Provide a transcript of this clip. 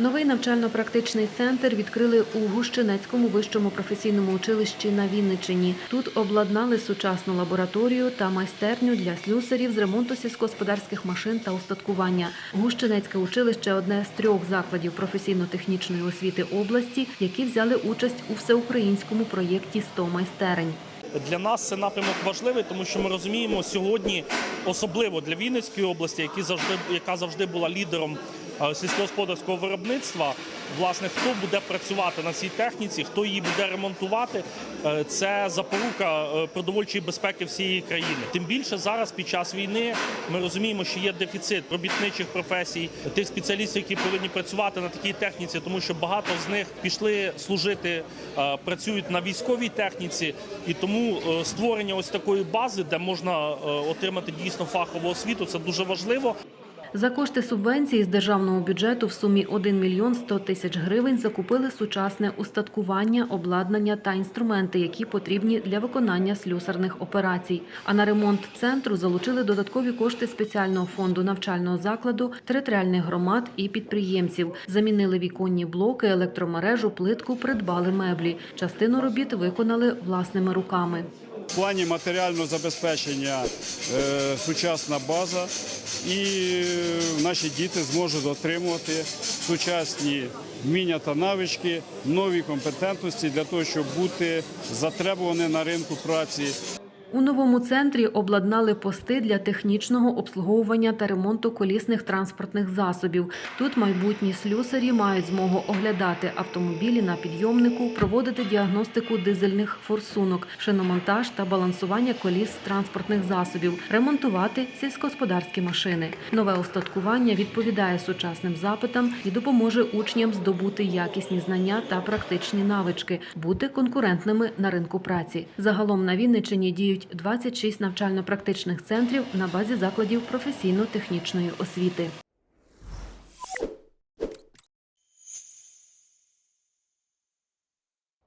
Новий навчально-практичний центр відкрили у Гущинецькому вищому професійному училищі на Вінниччині. Тут обладнали сучасну лабораторію та майстерню для слюсарів з ремонту сільськогосподарських машин та устаткування. Гущинецьке училище одне з трьох закладів професійно-технічної освіти області, які взяли участь у всеукраїнському проєкті «100 майстерень. Для нас це напрямок важливий, тому що ми розуміємо сьогодні, особливо для Вінницької області, які завжди яка завжди була лідером е, сільськогосподарського виробництва. Власне, хто буде працювати на цій техніці, хто її буде ремонтувати, е, це запорука е, продовольчої безпеки всієї країни. Тим більше зараз, під час війни, ми розуміємо, що є дефіцит робітничих професій, тих спеціалістів, які повинні працювати на такій техніці, тому що багато з них пішли служити, працюють на військовій техніці, і тому е, створення ось такої бази, де можна е, отримати дійсно фахову освіту, це дуже важливо. За кошти субвенції з державного бюджету в сумі 1 мільйон 100 тисяч гривень закупили сучасне устаткування, обладнання та інструменти, які потрібні для виконання слюсарних операцій. А на ремонт центру залучили додаткові кошти спеціального фонду навчального закладу, територіальних громад і підприємців. Замінили віконні блоки, електромережу, плитку, придбали меблі. Частину робіт виконали власними руками. Плані матеріального забезпечення е, сучасна база, і е, наші діти зможуть отримувати сучасні вміння та навички, нові компетентності для того, щоб бути затребувані на ринку праці. У новому центрі обладнали пости для технічного обслуговування та ремонту колісних транспортних засобів. Тут майбутні слюсарі мають змогу оглядати автомобілі на підйомнику, проводити діагностику дизельних форсунок, шиномонтаж та балансування коліс транспортних засобів, ремонтувати сільськогосподарські машини. Нове устаткування відповідає сучасним запитам і допоможе учням здобути якісні знання та практичні навички, бути конкурентними на ринку праці. Загалом на Вінниччині діють 26 навчально-практичних центрів на базі закладів професійно-технічної освіти.